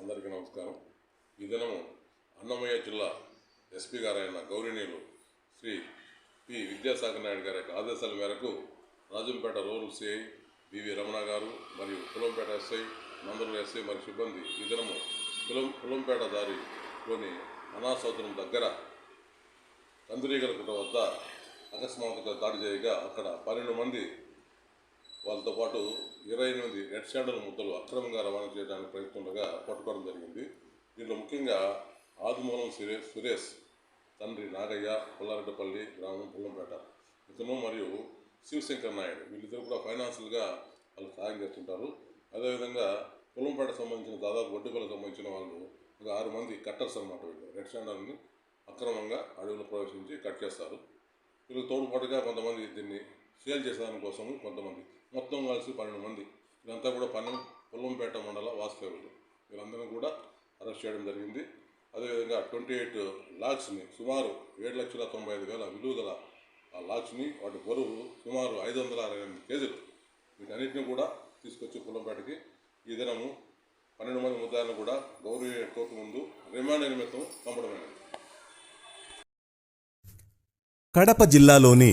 అందరికీ నమస్కారం. ఈ దినము అన్నమయ్య జిల్లా ఎస్పీ గారైన గౌరీనీయులు శ్రీ పి. విద్యాసాగర్ నాయుడు గారి యొక్క ఆదేశాల మేరకు Rajampet rural CI BV Ramana గారు మరియు కులంపేట ఎస్ఐ నందరూరు ఎస్ఐ మరియు సిబ్బంది ఈ దినము కులం కులంపేట దారిలోని అనాసోదరం దగ్గర కందిరీగల కుట వద్ద అకస్మాత్తుగా దాడి చేయగా అక్కడ పన్నెండు మంది వాళ్ళతో పాటు ఇరవై ఎనిమిది రెడ్ శాండల్ ముద్దలు అక్రమంగా రవాణా చేయడానికి ప్రయత్నంగా పట్టుకోవడం జరిగింది. దీంట్లో ముఖ్యంగా ఆదిమూలం సురేష్ సురేష్ తండ్రి నాగయ్య పుల్లారెడ్డిపల్లి గ్రామం పుల్లంపేట. ఇతను మరియు శివశంకర్ నాయుడు వీళ్ళిద్దరు కూడా ఫైనాన్షియల్గా వాళ్ళు సాయం చేస్తుంటారు. అదేవిధంగా పుల్లంపేట సంబంధించిన దాదాపు వడ్డీపల్లికి సంబంధించిన వాళ్ళు ఒక ఆరు మంది కట్టర్స్ అనమాట వీళ్ళు. రెడ్ శాండల్ని అక్రమంగా అడవిలో ప్రవేశించి కట్ చేస్తారు. వీళ్ళకి తోడుపాటుగా కొంతమంది దీన్ని సేల్ చేసేదాని కోసం కొంతమంది. మొత్తం కలిసి పన్నెండు మంది. వీళ్ళంతా కూడా పన్నెండు పొల్లంపేట మండల వాస్తవ్యులు వీళ్ళందరినీ కూడా అరెస్ట్ చేయడం జరిగింది. అదేవిధంగా ట్వంటీ ఎయిట్ లాక్స్ని సుమారు ఏడు లక్షల తొంభై ఐదు వేల విలువ గల ఆ లాక్స్ని వాటి బరువు సుమారు ఐదు వందల అరవై ఎనిమిది కేజీలు. వీటన్నిటిని కూడా తీసుకొచ్చి పొల్లంపేటకి ఈ దినము పన్నెండు మంది ముద్దాయిలను కూడా గౌరవ కోర్టు ముందు రిమాండ్ నిమిత్తం పంపడమైనది కడప జిల్లాలోని